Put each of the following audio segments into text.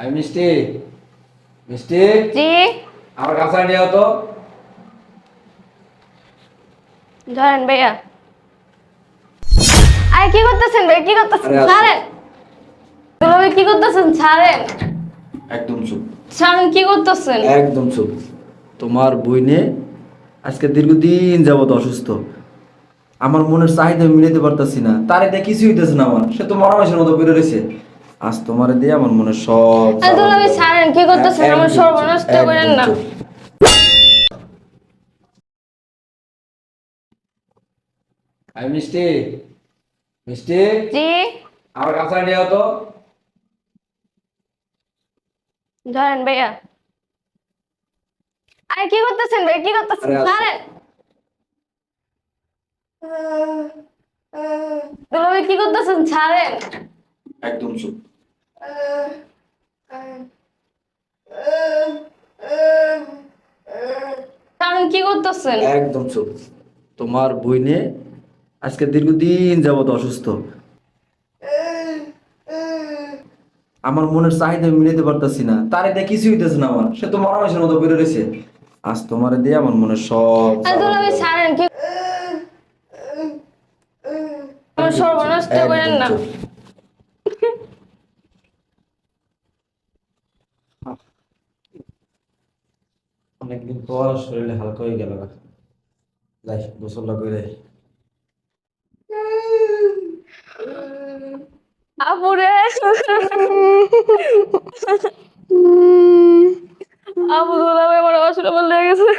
আমি মিষ্টি। মিষ্টি? জি। আমার কাছে নিয়ে তো। ধরেন ভাইয়া। আরে কি করতেছেন ভাই কি করতেছেন। ছাড়েন। দুলাভাই কি করতেছেন? ছাড়েন। একদম চুপ। ছাড়েন কি করতেছেন? একদম চুপ। তোমার বইনে আজকে দীর্ঘদিন যাবত অসুস্থ। আমার মনের চাহিদা মিলাতে পারতাছি না। তার এটা কিছু হইতেছে না আমার। সে তো মরা মাসের মতো বেরো রয়েছে। আজ তোমার দিয়ে আমার মনে সব আরে দুলাভাই ছাড়েন কি করতেছেন? আমার সর্বনষ্ট করেন না। আমি মিষ্টি মিষ্টি। জি? আমার কাছে নিয়ে তো। ধরেন ভাইয়া। আরে কি করতেছেন ভাই? কি করতেছেন? আসো। ছাড়েন। দুলাভাই কি করতেছেন? ছাড়েন। একদম চুপ। ছাড়েন কি করতেছেন? একদম চুপ। তোমার বইনে আজকে দীর্ঘদিন যাবত অসুস্থ। আমার মনের চাহিদা মিলাতে পারতাছি না। তার এটা কিছু হইতেছে না আমার। সে তো মরা মাসের মতো বেরো রয়েছে। আজ তোমার দিয়ে আমার মনে সব সর্বনষ্ট করেন না। অনেকদিন পর শরীরে হালকা হয়ে গেল যাই করে আপু দুলাভাই আমার অসুস্থ লেগে গেছে।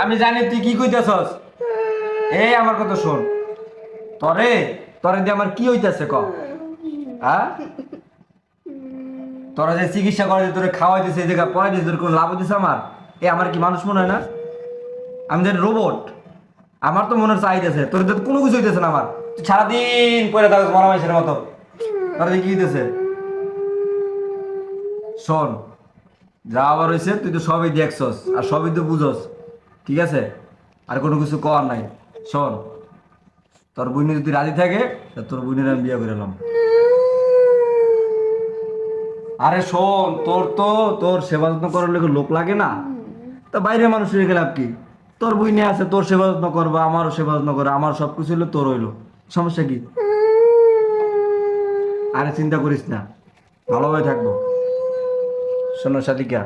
আমি জানি তুই কি কইতেছস। এই আমার কথা শোন। তরে তরে দিয়ে আমার কি হইতাছে ক? হ্যাঁ তোরা যে চিকিৎসা করে তোরে খাওয়াই দিছে এই জায়গা পড়াই দিছে তোর কোনো লাভ হইতেছে আমার? এ, আমার কি মানুষ মনে হয় না? আমি যে রোবট আমার তো মনের চাহিদাছে তোর তো কোনো কিছু হইতেছে না আমার। তুই সারাদিন পরে থাকস মরা মাইসের মতো। তোর কি হইতেছে? শোন, যা আবার হয়েছে তুই তো সবই দেখছস আর সবই তো বুঝস, ঠিক আছে? আর কোনো কিছু কর নাই। শোন, তোর বুঝনি যদি রাজি থাকে তোর বুঝনির আমি বিয়ে করে এলাম আরে শোন, তোর তো, তোর সেবা যত্ন করার লোক লাগে না। তা বাইরে মানুষ হয়ে গেলাম কি? তোর বুঝনি আছে, তোর সেবা যত্ন করবা, আমারও সেবা যত্ন করে, আমার সব কিছু হলো তোর হইল। সমস্যা কি? আরে চিন্তা করিস না, ভালোভাবে থাকব। শোনো সাদিকা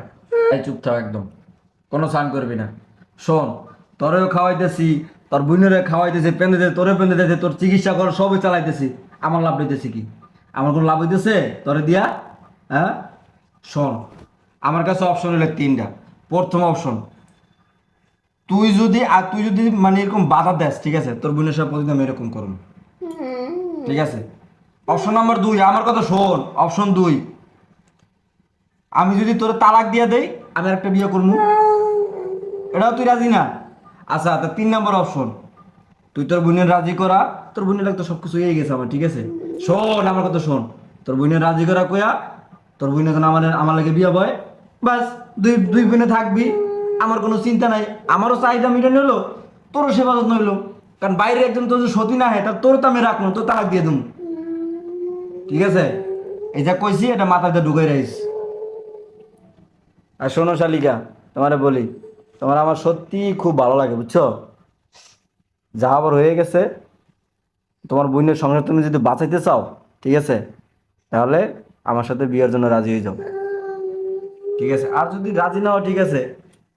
চুপ থাক একদম, কোনো স্নান করবি না। শোন, তোরেও খাওয়াইতেছি, তোর বোনেরে খাওয়াইতেছি পেঁধে তোরে পেঁধে দিতেছি তোর চিকিৎসা কর সবই চালাইতেছি, আমার লাভ হইতেছি কি? আমার কোনো লাভ হইতেছে? তোরে দিয়া? হ্যাঁ? শোন, আমার কাছে অপশন হলো তিনটা। প্রথম অপশন তুই যদি আর তুই যদি মানে এরকম বাধা দেস ঠিক আছে? তোর বোনের সাথে প্রতিদিন আমি এরকম করুন ঠিক আছে? অপশন নাম্বার দুই আমার কথা শোন। অপশন দুই আমি যদি তোর তালাক দিয়ে দেই আমি একটা বিয়ে করব এটাও তুই রাজি না? আচ্ছা তা তিন নম্বর অপশন তুই তোর বোনের রাজি করা তোর বোনের তো সব কিছু হয়ে গেছে আমার ঠিক আছে? শোন আমার কথা শোন। তোর বোনের রাজি করা কয়া তোর বোনের আমার আমার লাগে বিয়ে বয়। বাস দুই দুই বোনে থাকবি। আমার কোনো চিন্তা নাই, আমারও চাহিদা মিটানো হলো, তোরও সেবা যত্ন হইল কারণ বাইরে একজন তোর সতী না হয় তার তোর তো আমি রাখব, তোর তালাক দিয়ে দেবো ঠিক আছে? এই যা কইছি, এটা মাথাতে ঢুকাই রাখিস। আর শোনো শালিকা, তোমারে বলি, তোমার আমার সত্যি খুব ভালো লাগে, বুঝছ? যা আবার হয়ে গেছে, তোমার বোনের সংসার তুমি যদি বাঁচাইতে চাও, ঠিক আছে? তাহলে আমার সাথে বিয়ের জন্য রাজি হয়ে যাও। ঠিক আছে? আর যদি রাজি না হও, ঠিক আছে?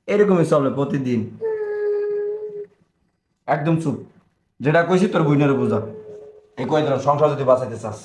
এরকমই চলে প্রতিদিন। একদম চুপ। যেটা কইছি তোর বোনের বোঝা। এই কয়েকজন সংসার যদি বাঁচাইতে চাস।